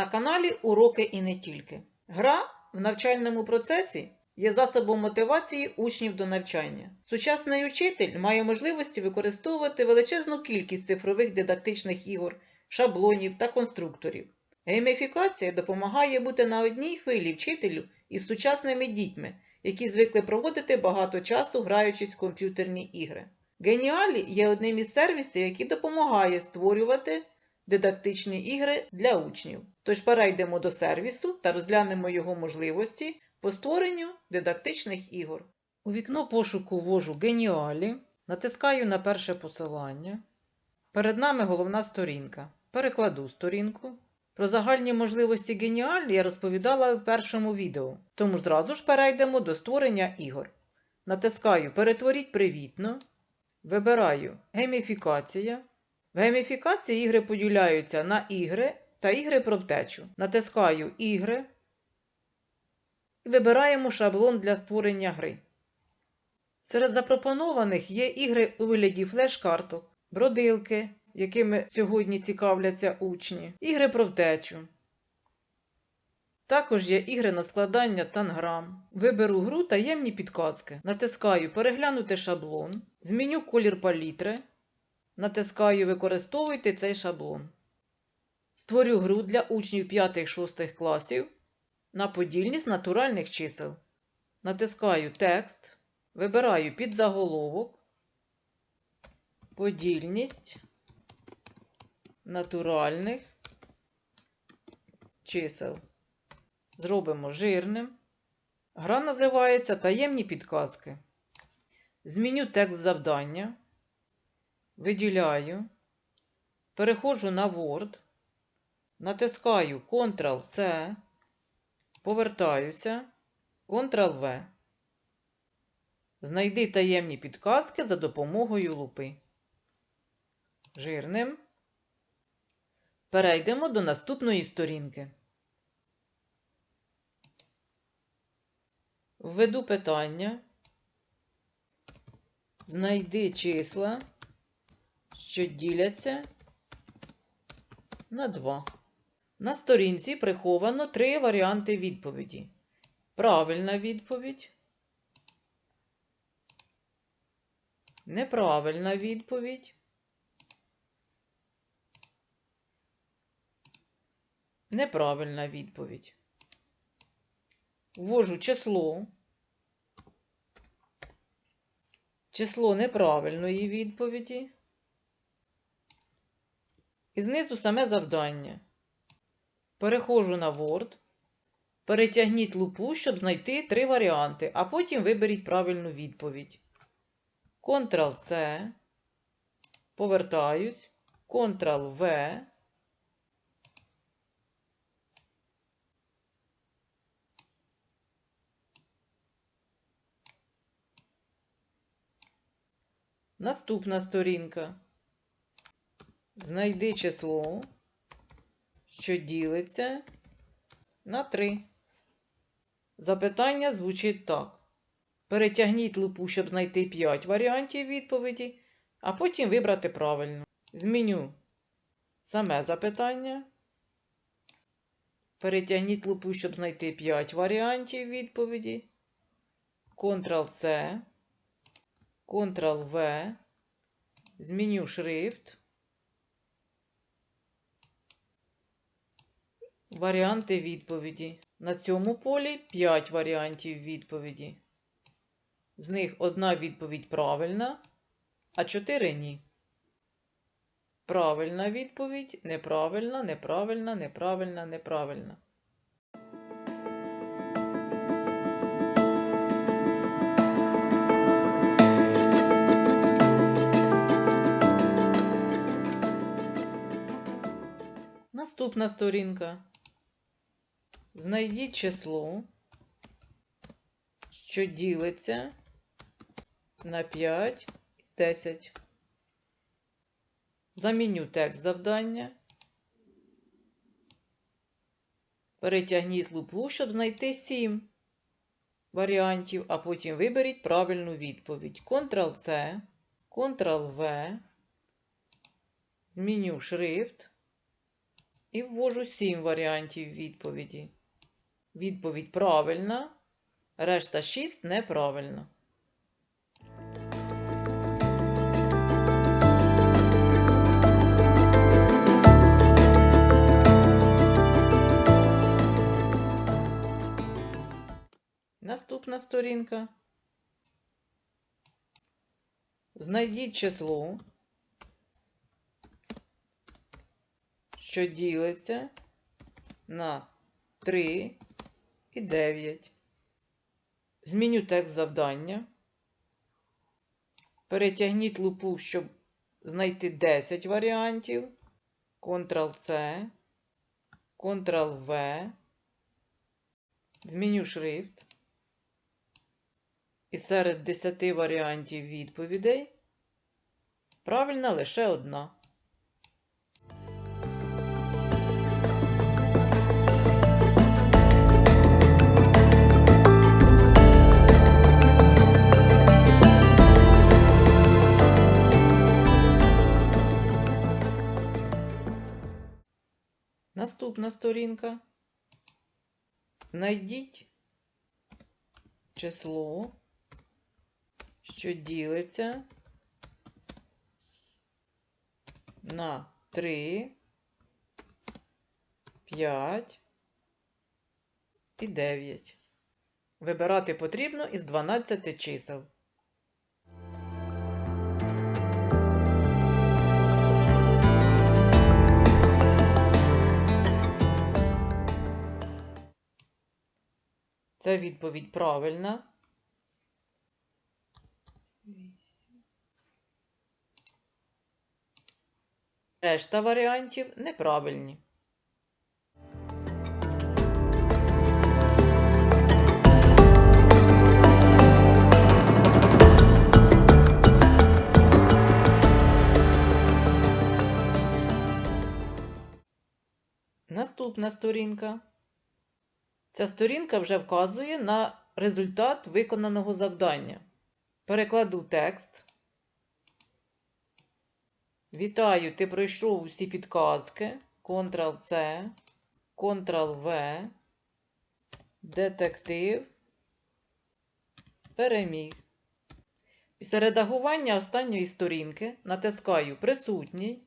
на каналі Уроки і не тільки. Гра в навчальному процесі є засобом мотивації учнів до навчання. Сучасний учитель має можливості використовувати величезну кількість цифрових дидактичних ігор, шаблонів та конструкторів. Гейміфікація допомагає бути на одній хвилі вчителю із сучасними дітьми, які звикли проводити багато часу, граючись в комп'ютерні ігри. Геніалі є одним із сервісів, який допомагає створювати дидактичні ігри для учнів. Тож перейдемо до сервісу та розглянемо його можливості по створенню дидактичних ігор. У вікно пошуку ввожу Геніалі, натискаю на перше посилання. Перед нами головна сторінка. Перекладу сторінку. Про загальні можливості Геніалі я розповідала в першому відео, тому зразу ж перейдемо до створення ігор. Натискаю Перетворіть привітно. Вибираю Гейміфікація. В гейміфікації ігри поділяються на ігри та ігри про втечу. Натискаю Ігри і вибираємо шаблон для створення гри. Серед запропонованих є ігри у вигляді флеш-карток, бродилки, якими сьогодні цікавляться учні, ігри про втечу. Також є ігри на складання танграм. Виберу гру таємні підказки. Натискаю Переглянути шаблон, зміню колір палітри. Натискаю Використовуйте цей шаблон. Створю гру для учнів 5-6 класів на подільність натуральних чисел. Натискаю Текст. Вибираю підзаголовок. Подільність натуральних чисел. Зробимо жирним. Гра називається Таємні підказки. Зміню текст завдання. Виділяю. Переходжу на Word. Натискаю Ctrl-C. Повертаюся. Ctrl-V. Знайди таємні підказки за допомогою лупи. Жирним. Перейдемо до наступної сторінки. Введу питання. Знайди числа, що діляться на 2. На сторінці приховано три варіанти відповіді. Правильна відповідь. Неправильна відповідь. Неправильна відповідь. Ввожу число. Число неправильної відповіді. І знизу саме завдання. Переходжу на Word. Перетягніть лупу, щоб знайти три варіанти, а потім виберіть правильну відповідь. Ctrl-C. Повертаюсь. Ctrl-V. Наступна сторінка. Знайди число, що ділиться на 3. Запитання звучить так. Перетягніть лупу, щоб знайти 5 варіантів відповіді, а потім вибрати правильну. Зміню саме запитання. Перетягніть лупу, щоб знайти 5 варіантів відповіді. Ctrl-C. Ctrl-V. Зміню шрифт. Варіанти відповіді. На цьому полі 5 варіантів відповіді. З них одна відповідь правильна, а 4 ні. Правильна відповідь, неправильна, неправильна, неправильна, неправильна. Наступна сторінка. Знайдіть число, що ділиться на 5 і 10. Заміню текст завдання. Перетягніть лупу, щоб знайти 7 варіантів, а потім виберіть правильну відповідь. Ctrl-C, Ctrl-V. Зміню шрифт. І ввожу 7 варіантів відповіді. Відповідь правильна, решта 6 неправильно. Наступна сторінка. Знайдіть число, що ділиться на 3 і 9. Зміню текст завдання. Перетягніть лупу, щоб знайти 10 варіантів. Ctrl-C, Ctrl-V. Зміню шрифт. І серед 10 варіантів відповідей правильна лише одна. Наступна сторінка. Знайдіть число, що ділиться на 3, 5 і 9. Вибирати потрібно із 12 чисел. Це відповідь правильна. Решта варіантів неправильні. Наступна сторінка. Ця сторінка вже вказує на результат виконаного завдання. Перекладу текст. Вітаю, ти пройшов усі підказки. Ctrl-C, Ctrl-V, детектив, переміг. Після редагування останньої сторінки натискаю Присутній.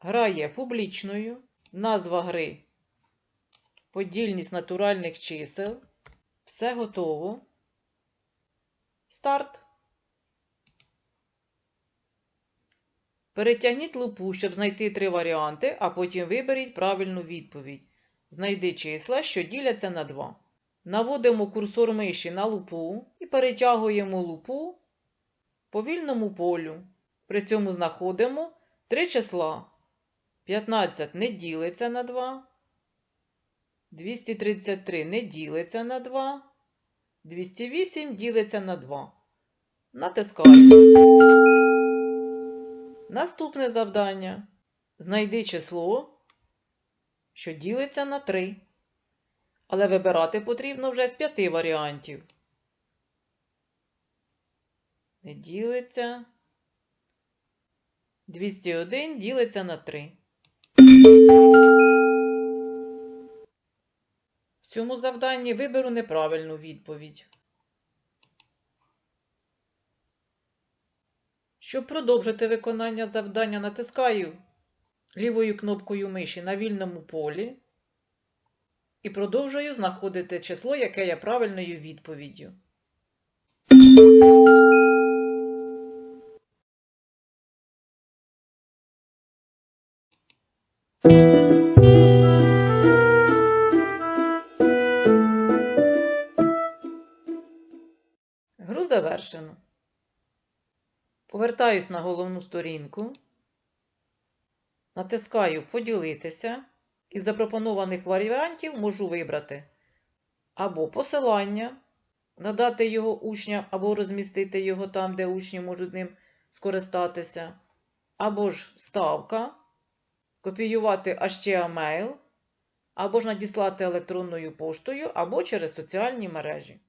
Гра є публічною. Назва гри подільність натуральних чисел. Все готово. Старт. Перетягніть лупу, щоб знайти три варіанти, а потім виберіть правильну відповідь. Знайди числа, що діляться на 2. Наводимо курсор миші на лупу і перетягуємо лупу по вільному полю. При цьому знаходимо три числа. 15 не ділиться на 2. 233 не ділиться на 2. 208 ділиться на 2. Натискаю. Наступне завдання. Знайди число, що ділиться на 3. Але вибирати потрібно вже з 5 варіантів. Не ділиться. 201 ділиться на 3. В цьому завданні виберу неправильну відповідь. Щоб продовжити виконання завдання, натискаю лівою кнопкою миші на вільному полі і продовжую знаходити число, яке є правильною відповіддю. Повертаюсь на головну сторінку. Натискаю Поділитися. Із запропонованих варіантів можу вибрати або посилання, надати його учням, або розмістити його там, де учні можуть ним скористатися, або ж ставка, копіювати HTML, або ж надіслати електронною поштою, або через соціальні мережі.